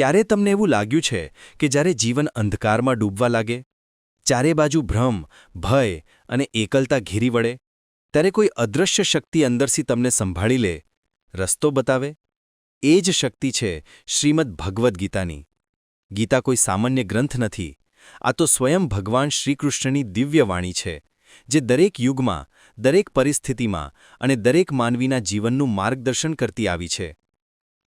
ક્યારે તમને એવું લાગ્યું છે કે જ્યારે જીવન અંધકારમાં ડૂબવા લાગે? ચારે બાજુ ભ્રમ, ભય અને એકલતા ઘેરી વળે? ત્યારે કોઈ અદૃશ્ય શક્તિ અંદરથી તમને સંભાળી લે? રસ્તો બતાવે? એ જ શક્તિ છે શ્રીમદ ભગવદ્ ગીતાની. ગીતા કોઈ સામાન્ય ગ્રંથ નથી. આ તો સ્વયં ભગવાન શ્રીકૃષ્ણની દિવ્ય વાણી છે, જે દરેક યુગમાં, દરેક પરિસ્થિતિમાં અને દરેક માનવીના જીવનનું માર્ગદર્શન કરતી આવી છે.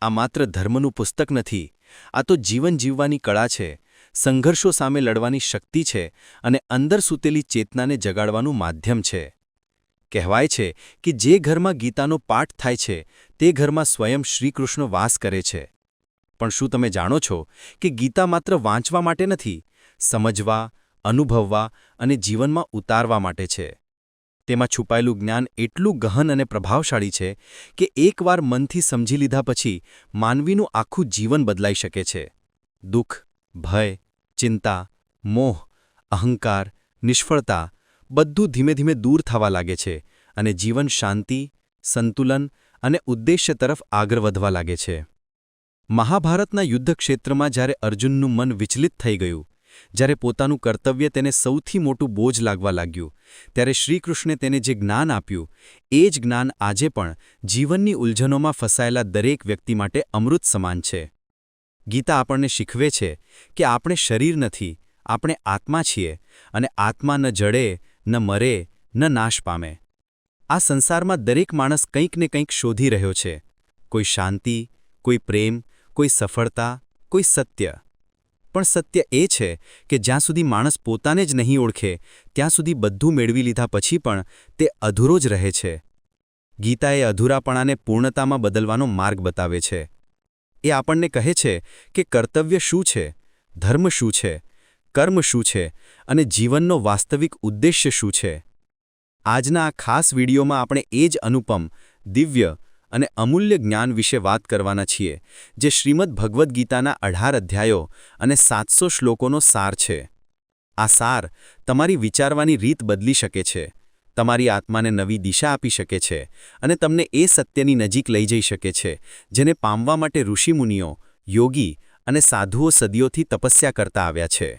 આ માત્ર ધર્મનું પુસ્તક નથી આ તો જીવન જીવવાની કળા છે, સંઘર્ષો સામે લડવાની શક્તિ છે અને અંદર સૂતેલી ચેતનાને જગાડવાનું માધ્યમ છે. કહેવાય છે કે જે ઘરમાં ગીતાનો પાઠ થાય છે, તે ઘરમાં સ્વયં શ્રીકૃષ્ણ વાસ કરે છે. પણ શું તમે જાણો છો કે ગીતા માત્ર વાંચવા માટે નથી, સમજવા, અનુભવવા અને જીવનમાં ઉતારવા માટે છે? તેમાં છુપાયેલું જ્ઞાન એટલું ગહન અને પ્રભાવશાળી છે કે એકવાર મનથી સમજી લીધા પછી માનવીનું આખું જીવન બદલાઈ શકે છે. દુઃખ, ભય, ચિંતા, મોહ, અહંકાર, નિષ્ફળતા બધું ધીમે ધીમે દૂર થવા લાગે છે અને જીવન શાંતિ, સંતુલન અને ઉદ્દેશ્ય તરફ આગળ વધવા લાગે છે. મહાભારતના યુદ્ધ ક્ષેત્રમાં જ્યારે અર્જુનનું મન વિચલિત થઈ ગયું જ્યારે પોતાનું કર્તવ્ય તેને સૌથી મોટું બોજ લાગવા લાગ્યું, ત્યારે શ્રીકૃષ્ણે તેને જે જ્ઞાન આપ્યું, એ જ જ્ઞાન આજે પણ જીવનની ઉલઝનોમાં ફસાયેલા દરેક વ્યક્તિ માટે અમૃત સમાન છે. ગીતા આપણને શીખવે છે કે આપણે શરીર નથી, આપણે આત્મા છીએ અને આત્મા ન જડે, ન મરે, ન નાશ પામે. આ સંસારમાં દરેક માણસ કંઈક ને કંઈક શોધી રહ્યો છે. કોઈ શાંતિ, કોઈ પ્રેમ, કોઈ સફળતા, કોઈ સત્ય. પણ સત્ય એ છે કે જ્યાં સુધી માણસ પોતાને જ નહીં ઓળખે, ત્યાં સુધી બધું મેળવી લીધા પછી પણ તે અધૂરો જ રહે છે. ગીતાએ અધૂરાપણાને પૂર્ણતામાં બદલવાનો માર્ગ બતાવે છે. એ આપણને કહે છે કે કર્તવ્ય શું છે, ધર્મ શું છે, કર્મ શું છે અને જીવનનો વાસ્તવિક ઉદ્દેશ્ય શું છે. આજના આ ખાસ વિડીયોમાં આપણે એ જ અનુપમ, દિવ્ય અને અમૂલ્ય જ્ઞાન વિશે વાત કરવાના છીએ, જે શ્રીમદ ભગવદ્ ગીતાના અઢાર અધ્યાયો અને સાતસો શ્લોકોનો સાર છે. આ સાર તમારી વિચારવાની રીત બદલી શકે છે, તમારી આત્માને નવી દિશા આપી શકે છે અને તમને એ સત્યની નજીક લઈ જઈ શકે છે, જેને પામવા માટે ઋષિમુનિઓ, યોગી અને સાધુઓ સદીઓથી તપસ્યા કરતા આવ્યા છે.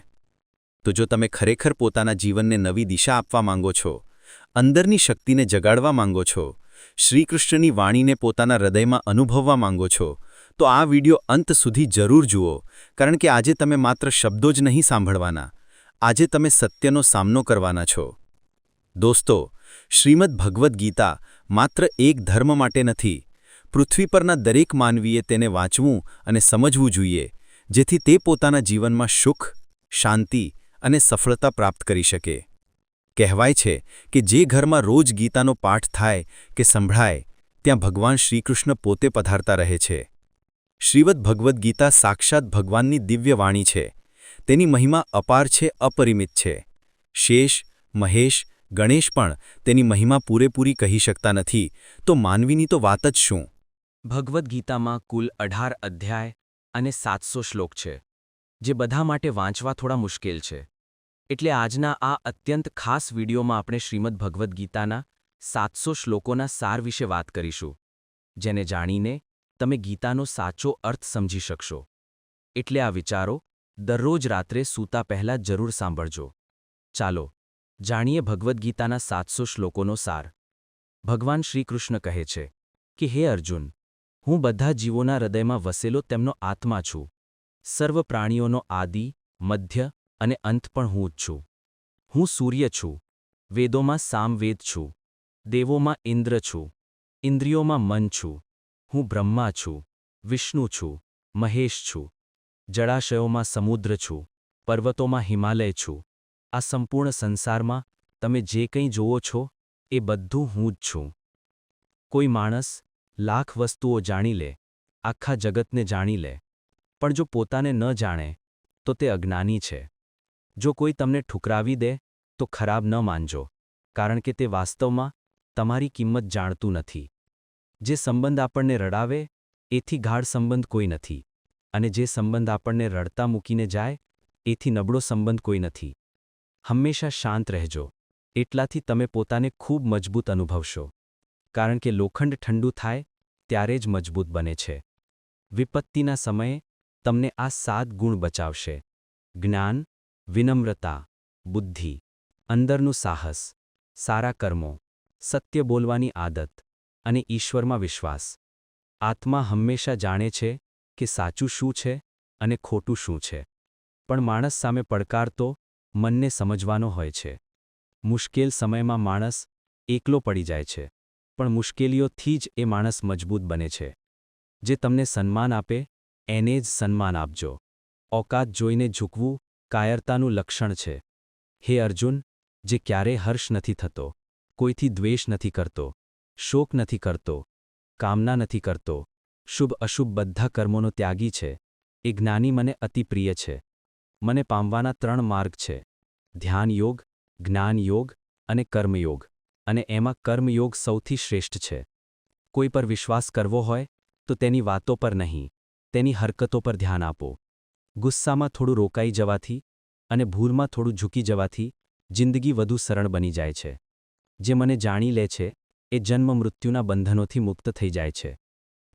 તો જો તમે ખરેખર પોતાના જીવનને નવી દિશા આપવા માંગો છો, અંદરની શક્તિને જગાડવા માંગો છો શ્રીકૃષ્ણની વાણીને પોતાના હૃદયમાં અનુભવવા માંગો છો, તો આ વિડિયો અંત સુધી જરૂર જુઓ, કારણ કે આજે તમે માત્ર શબ્દો જ નહીં સાંભળવાના. આજે તમે સત્યનો સામનો કરવાના છો. દોસ્તો, શ્રીમદ ભગવદ્ ગીતા માત્ર એક ધર્મ માટે નથી. પૃથ્વી પરના દરેક માનવીએ તેને વાંચવું અને સમજવું જોઈએ, જેથી તે પોતાના જીવનમાં સુખ, શાંતિ અને સફળતા પ્રાપ્ત કરી શકે. કહેવાય છે કે જે ઘરમાં રોજ ગીતાનો પાઠ થાય કે સંભળાય, ત્યાં ભગવાન શ્રીકૃષ્ણ પોતે પધારતા રહે છે. શ્રીવદ ભગવદ્ ગીતા સાક્ષાત ભગવાનની દિવ્ય વાણી છે. તેની મહિમા અપાર છે, અપરિમિત છે. શેષ, મહેશ, ગણેશ પણ તેની મહિમા પૂરેપૂરી કહી શકતા નથી, તો માનવીની તો વાત જ શું? ભગવદ્ ગીતામાં કુલ અઢાર અધ્યાય અને સાતસો શ્લોક છે, જે બધા માટે વાંચવા થોડા મુશ્કેલ છે. એટલે આજના આ અત્યંત ખાસ વિડીયોમાં આપણે શ્રીમદ ભગવદ્ ગીતાના સાતસો શ્લોકોના સાર વિશે વાત કરીશું, જેને જાણીને તમે ગીતાનો સાચો અર્થ સમજી શકશો. એટલે આ વિચારો દરરોજ રાત્રે સૂતા પહેલાં જરૂર સાંભળજો. ચાલો, જાણીએ ભગવદ્ ગીતાના સાતસો શ્લોકોનો સાર. ભગવાન શ્રીકૃષ્ણ કહે છે કે, હે અર્જુન, હું બધા જીવોના હૃદયમાં વસેલો તેમનો આત્મા છું. સર્વ પ્રાણીઓનો આદિ, મધ્ય અને અંત પણ હું જ છું. હું સૂર્ય છું. વેદોમાં સામવેદ છું. દેવોમાં ઇન્દ્ર છું. ઇન્દ્રિયોમાં મન છું. હું બ્રહ્મા છું. વિષ્ણુ છું. મહેશ છું. જળાશયોમાં સમુદ્ર છું. પર્વતોમાં હિમાલય છું. આ સંપૂર્ણ સંસારમાં તમે જે કંઈ જોવો છો, એ બધું હું જ છું. કોઈ માણસ લાખ વસ્તુઓ જાણી લે, આખા જગતને જાણી લે, પણ જો પોતાને ન જાણે, તો તે અજ્ઞાની છે. જો કોઈ તમને ઠુકરાવી દે, તો ખરાબ ન માનજો. કારણ કે તે વાસ્તવમાં તમારી કિંમત જાણતું નથી. જે સંબંધ આપણને રડાવે, એથી ગાઢ સંબંધ કોઈ નથી. અને જે સંબંધ આપણને રડતા મૂકીને જાય, એથી નબળો સંબંધ કોઈ નથી. હંમેશા શાંત રહેજો. એટલાથી તમે પોતાને ખૂબ મજબૂત અનુભવશો. કારણ કે લોખંડ ઠંડુ થાય, ત્યારે જ મજબૂત બને છે. વિપત્તિના સમયે તમને આ સાત ગુણ બચાવશે. જ્ઞાન વિનમ્રતા, બુદ્ધિ, અંદરનું સાહસ, સારા કર્મો, સત્ય બોલવાની આદત અને ઈશ્વરમાં વિશ્વાસ. આત્મા હંમેશા જાણે છે કે સાચું શું છે અને ખોટું શું છે. પણ માણસ સામે પડકાર તો મનને સમજવાનો હોય છે. મુશ્કેલ સમયમાં માણસ એકલો પડી જાય છે, પણ મુશ્કેલીઓથી જ એ માણસ મજબૂત બને છે. જે તમને સન્માન આપે, એને જ સન્માન આપજો. ઓકાત જોઈને ઝૂકવું કાયરતાનું લક્ષણ છે. હે અર્જુન, જે ક્યારેય હર્ષ નથી થતો, કોઈથી દ્વેષ નથી કરતો, શોક નથી કરતો, કામના નથી કરતો, શુભ અશુભ બધા કર્મોનો ત્યાગી છે, એ જ્ઞાની મને અતિ પ્રિય છે. મને પામવાના ત્રણ માર્ગ છે. ધ્યાન યોગ, જ્ઞાન યોગ અને કર્મયોગ અને એમાં કર્મયોગ સૌથી શ્રેષ્ઠ છે. કોઈ પર વિશ્વાસ કરવો હોય, તો તેની વાતો પર નહીં. તેની હરકતો પર ધ્યાન આપો. ગુસ્સામાં થોડું રોકાઈ જવાથી અને ભૂલમાં થોડું ઝૂકી જવાથી જિંદગી વધુ સરળ બની જાય છે. જે મને જાણી લે છે, એ જન્મ મૃત્યુના બંધનોથી મુક્ત થઈ જાય છે.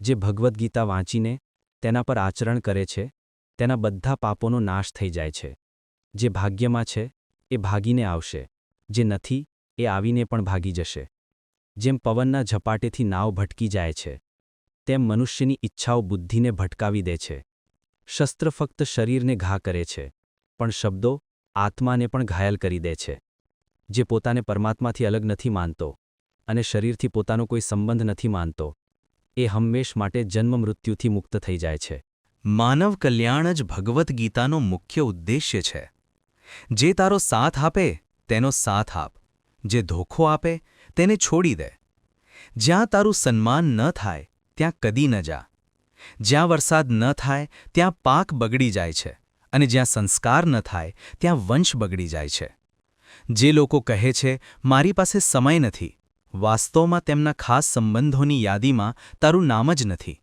જે ભગવદ્ ગીતા વાંચીને તેના પર આચરણ કરે છે, તેના બધા પાપોનો નાશ થઈ જાય છે. જે ભાગ્યમાં છે, એ ભાગીને આવશે. જે નથી, એ આવીને પણ ભાગી જશે. જેમ પવનના ઝપાટેથી નાવ ભટકી જાય છે, તેમ મનુષ્યની ઈચ્છાઓ બુદ્ધિને ભટકાવી દે છે. શસ્ત્ર ફક્ત શરીરને ઘા કરે છે, પણ શબ્દો આત્માને પણ ઘાયલ કરી દે છે, જે પોતાને પરમાત્માથી અલગ નથી માનતો અને શરીરથી પોતાનો કોઈ સંબંધ નથી માનતો. એ હંમેશ માટે જન્મ મૃત્યુથી મુક્ત થઈ જાય છે. માનવ કલ્યાણ જ ભગવદ્ ગીતાનો મુખ્ય ઉદ્દેશ્ય છે. જે તારો સાથ આપે, તેનો સાથ આપ. જે ધોખો આપે, તેને છોડી દે. જ્યાં તારું સન્માન ન થાય, ત્યાં કદી ન જા. જ્યાં વરસાદ ન થાય, ત્યાં પાક બગડી જાય છે અને જ્યાં સંસ્કાર ન થાય, ત્યાં વંશ બગડી જાય છે. જે લોકો કહે છે, મારી પાસે સમય નથી. વાસ્તવમાં તેમના ખાસ સંબંધોની યાદીમાં તારું નામ જ નથી.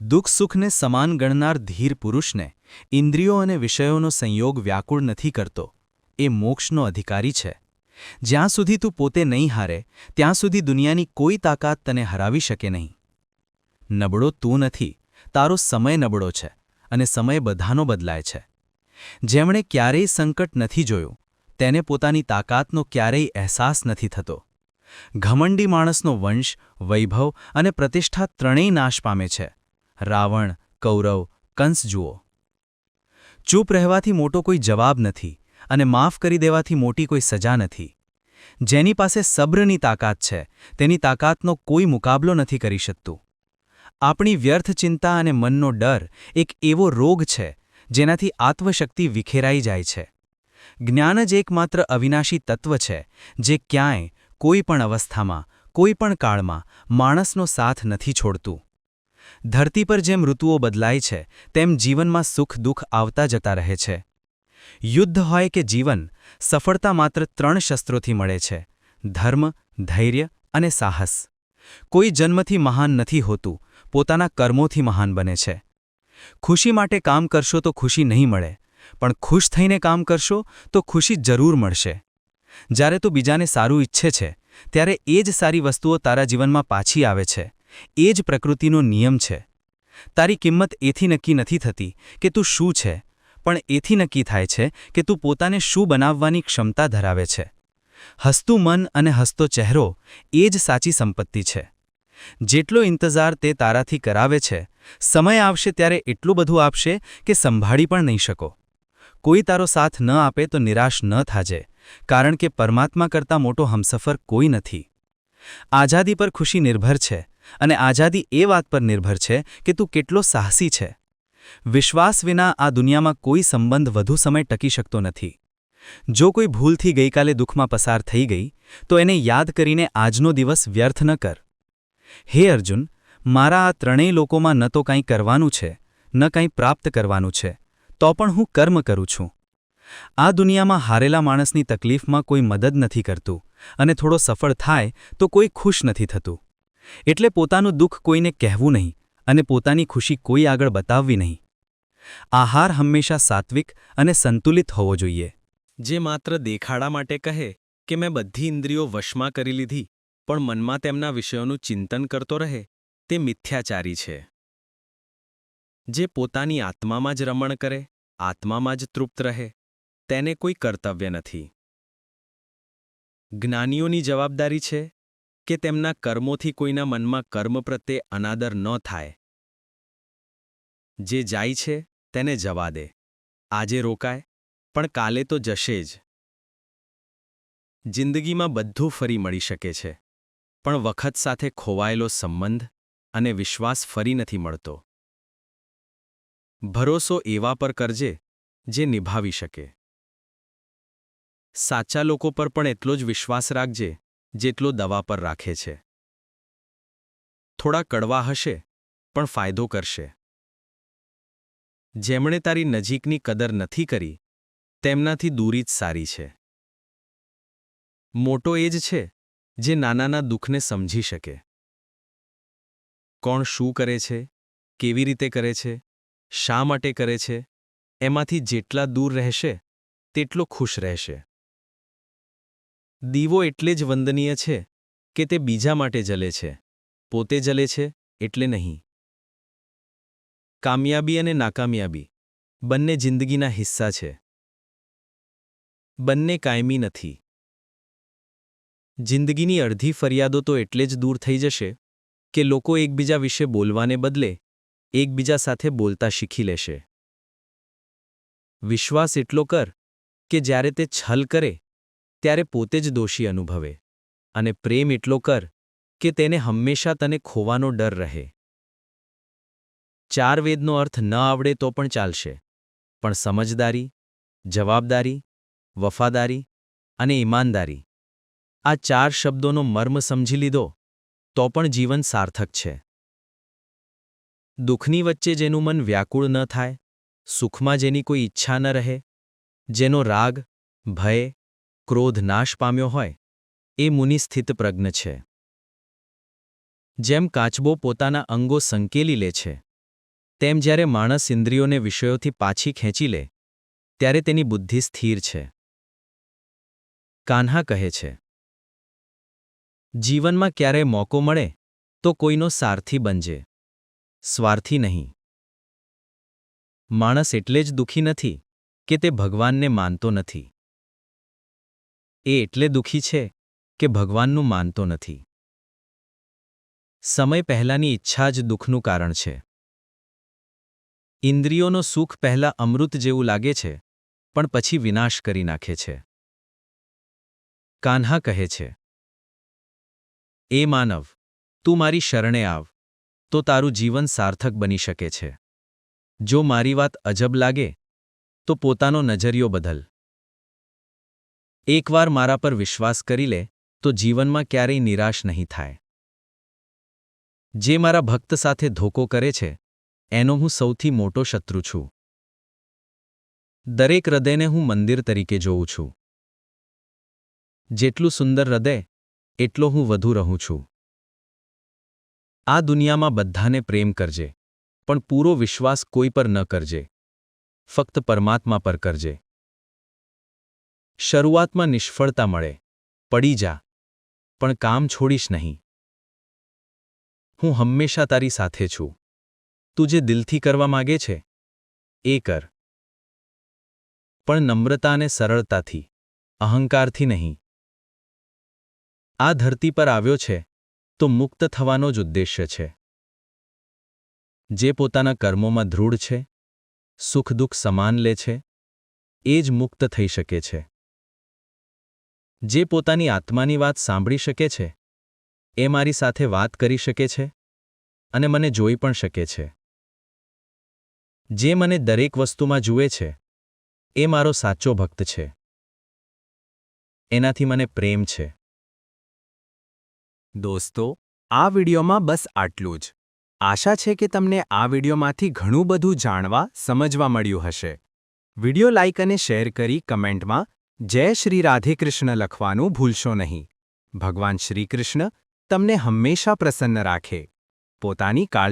દુઃખ સુખને સમાન ગણનાર ધીર પુરુષને, ઇન્દ્રિયો અને વિષયોનો સંયોગ વ્યાકુળ નથી કરતો. એ મોક્ષનો અધિકારી છે. જ્યાં સુધી તું પોતે નહીં હારે, ત્યાં સુધી દુનિયાની કોઈ તાકાત તને હરાવી શકે નહીં. નબળો તું નથી, તારો સમય નબળો છે અને સમય બધાનો બદલાય છે. જેમણે ક્યારેય સંકટ નથી જોયું, તેને પોતાની તાકાતનો ક્યારેય અહેસાસ નથી થતો. ઘમંડી માણસનો વંશ, વૈભવ અને પ્રતિષ્ઠા ત્રણેય નાશ પામે છે. રાવણ, કૌરવ, કંસ જુઓ. ચૂપ રહેવાથી મોટો કોઈ જવાબ નથી અને માફ કરી દેવાથી મોટી કોઈ સજા નથી. જેની પાસે સબ્રની તાકાત છે, તેની તાકાતનો કોઈ મુકાબલો નથી કરી શકતું. આપણી વ્યર્થ ચિંતા અને મનનો ડર એક એવો રોગ છે, જેનાથી આત્મશક્તિ વિખેરાઈ જાય છે. જ્ઞાન જ એકમાત્ર અવિનાશી તત્વ છે, જે ક્યાંય, કોઈ પણ અવસ્થામાં, કોઈ પણ કાળમાં, માણસનો સાથ નથી છોડતું. ધરતી પર જેમ ઋતુઓ બદલાય છે, તેમ જીવનમાં સુખ દુઃખ આવતા જતા રહે છે. યુદ્ધ હોય કે જીવન, સફળતા માત્ર ત્રણ શસ્ત્રોથી મળે છે, ધર્મ, ધૈર્ય અને સાહસ. કોઈ જન્મથી મહાન નથી હોતું પોતાના કર્મોથી મહાન બને છે. ખુશી માટે કામ કરશો તો ખુશી નહીં મળે, પણ ખુશ થઈને કામ કરશો તો ખુશી જરૂર મળશે. જ્યારે તું બીજાને સારું ઈચ્છે છે, ત્યારે એ જ સારી વસ્તુઓ તારા જીવનમાં પાછી આવે છે. એ જ પ્રકૃતિનો નિયમ છે. તારી કિંમત એથી નક્કી નથી થતી કે તું શું છે, પણ એથી નક્કી થાય છે કે તું પોતાને શું બનાવવાની ક્ષમતા ધરાવે છે. હસતું મન અને હસતો ચહેરો એ જ સાચી સંપત્તિ છે. જેટલો ઇંતજાર તે તારાથી કરાવે છે, સમય આવશે ત્યારે એટલું બધું આપશે કે સંભાળી પણ નહીં શકો. કોઈ તારો સાથ ન આપે તો નિરાશ ન થાજે, કારણ કે પરમાત્મા કરતાં મોટો હમસફર કોઈ નથી. આઝાદી પર ખુશી નિર્ભર છે અને આઝાદી એ વાત પર નિર્ભર છે કે તું કેટલો સાહસી છે. વિશ્વાસ વિના આ દુનિયામાં કોઈ સંબંધ વધુ સમય ટકી શકતો નથી. જો કોઈ ભૂલથી ગઈકાલે દુઃખમાં પસાર થઈ ગઈ, તો એને યાદ કરીને આજનો દિવસ વ્યર્થ ન કર. હે અર્જુન, મારા આ ત્રણેય લોકોમાં ન તો કંઈ કરવાનું છે, ન કંઈ પ્રાપ્ત કરવાનું છે, તો પણ હું કર્મ કરું છું. આ દુનિયામાં હારેલા માણસની તકલીફમાં કોઈ મદદ નથી કરતું અને થોડો સફળ થાય તો કોઈ ખુશ નથી થતું. એટલે પોતાનું દુઃખ કોઈને કહેવું નહીં અને પોતાની ખુશી કોઈ આગળ બતાવવી નહીં. આહાર હંમેશા સાત્વિક અને સંતુલિત હોવો જોઈએ. જે માત્ર દેખાડા માટે કહે કે મેં બધી ઇન્દ્રિયો વશમાં કરી લીધી પણ મનમાં તેમના વિષયોનું ચિંતન કરતો રહે, તે મિથ્યાચારી છે. જે પોતાની આત્મામાં જ રમણ કરે, આત્મામાં જ તૃપ્ત રહે, તેને કોઈ કર્તવ્ય નથી. જ્ઞાનીઓની જવાબદારી છે કે તેમના કર્મોથી કોઈના મનમાં કર્મ પ્રત્યે અનાદર ન થાય. જે જાય છે, તેને જવા દે. આજે રોકાય, પણ કાલે તો જશે જ. જિંદગીમાં બધું ફરી મળી શકે છે. પણ વખત સાથે ખોવાયેલો સંબંધ અને વિશ્વાસ ફરી નથી મળતો. ભરોસો એવા પર કરજે, જે નિભાવી શકે. સાચા લોકો પર પણ એટલો જ વિશ્વાસ રાખજે, જેટલો દવા પર રાખે છે. થોડા કડવા હશે, પણ ફાયદો કરશે. જેમણે તારી નજીકની કદર નથી કરી, તેમનાથી દૂરી જ સારી છે. મોટો એ જ છે જે નાનાના દુઃખને સમજી શકે. કોણ શું કરે છે? કેવી રીતે કરે છે? શા માટે કરે છે? એમાંથી જેટલા દૂર રહેશે, તેટલો ખુશ રહેશે. દીવો એટલે જ વંદનીય છે કે તે બીજા માટે જલે છે. પોતે જલે છે એટલે નહીં. કામયાબી અને નાકામયાબી બંને જિંદગીના હિસ્સા છે. બંને કાયમી નથી. જિંદગીની અડધી ફરિયાદો તો એટલે જ દૂર થઈ જશે કે લોકો એકબીજા વિશે બોલવાને બદલે એકબીજા સાથે બોલતા શીખી લેશે. વિશ્વાસ એટલો કર કે જ્યારે તે છલ કરે, ત્યારે પોતે જ દોષી અનુભવે અને પ્રેમ એટલો કર કે તેને હંમેશા તને ખોવાનો ડર રહે. ચાર વેદનો અર્થ ન આવડે તો પણ ચાલશે, પણ સમજદારી, જવાબદારી, વફાદારી અને ઈમાનદારી આ ચાર શબ્દોનો મર્મ સમજી લીધો, તો પણ જીવન સાર્થક છે. દુઃખની વચ્ચે જેનું મન વ્યાકુળ ન થાય, સુખમાં જેની કોઈ ઈચ્છા ન રહે, જેનો રાગ, ભય, ક્રોધ નાશ પામ્યો હોય, એ મુનિ સ્થિતપ્રજ્ઞ છે. જેમ કાચબો પોતાના અંગો સંકેલી લે છે, તેમ જ્યારે માણસ ઇન્દ્રિયોને વિષયોથી પાછી ખેંચી લે, ત્યારે તેની બુદ્ધિ સ્થિર છે. કાન્હા કહે છે જીવનમાં ક્યારેય મોકો મળે, તો કોઈનો સારથી બનજે. સ્વાર્થી નહીં. માણસ એટલે જ દુઃખી નથી, કે તે ભગવાનને માનતો નથી. એ એટલે દુઃખી છે, કે ભગવાનનું માનતો નથી. સમય પહેલાંની ઈચ્છા જ દુઃખનું કારણ છે. ઇન્દ્રિયોનો સુખ પહેલાં અમૃત જેવું લાગે છે, પણ પછી વિનાશ કરી નાખે છે. કાન્હા કહે છે એ માનવ, તું મારી શરણે આવ, તો તારું જીવન સાર્થક બની શકે છે. જો મારી વાત અજબ લાગે, તો પોતાનો નજરિયો બદલ. એકવાર મારા પર વિશ્વાસ કરી લે, તો જીવનમાં ક્યારેય નિરાશ નહીં થાય. જે મારા ભક્ત સાથે ધોકો કરે છે, એનો હું સૌથી મોટો શત્રુ છું. દરેક હૃદયને હું મંદિર તરીકે જોઉં છું. જેટલું સુંદર હૃદય એટલો હું વધુ રહું છું. આ દુનિયામાં બધાને પ્રેમ કરજે, પણ પૂરો વિશ્વાસ કોઈ પર ન કરજે. ફક્ત પરમાત્મા પર કરજે. શરૂઆતમાં નિષ્ફળતા મળે, પડી જા, પણ કામ છોડીશ નહીં. હું હંમેશા તારી સાથે છું. તું જે દિલથી કરવા માગે છે, એ કર. પણ નમ્રતા અને સરળતાથી, અહંકારથી નહીં. આ ધરતી પર આવ્યો છે, તો મુક્ત થવાનો જ ઉદ્દેશ્ય છે. જે પોતાના કર્મોમાં દૃઢ છે, સુખ દુઃખ સમાન લે છે, એ જ મુક્ત થઈ શકે છે. જે પોતાની આત્માની વાત સાંભળી શકે છે, એ મારી સાથે વાત કરી શકે છે, અને મને જોઈ પણ શકે છે. જે મને દરેક વસ્તુમાં જુએ છે, એ મારો સાચો ભક્ત છે. એનાથી મને પ્રેમ છે. દોસ્તો, આ વિડીયોમાં બસ આટલું જ. આશા છે કે તમને આ વિડીયોમાંથી ઘણું બધું જાણવા, સમજવા મળ્યું હશે. વીડિયો લાઇક અને શેર કરી કમેન્ટમાં, જય શ્રી રાધેકૃષ્ણ લખવાનું ભૂલશો નહીં. ભગવાન શ્રીકૃષ્ણ તમને હંમેશા પ્રસન્ન રાખે. પોતાની કાળજી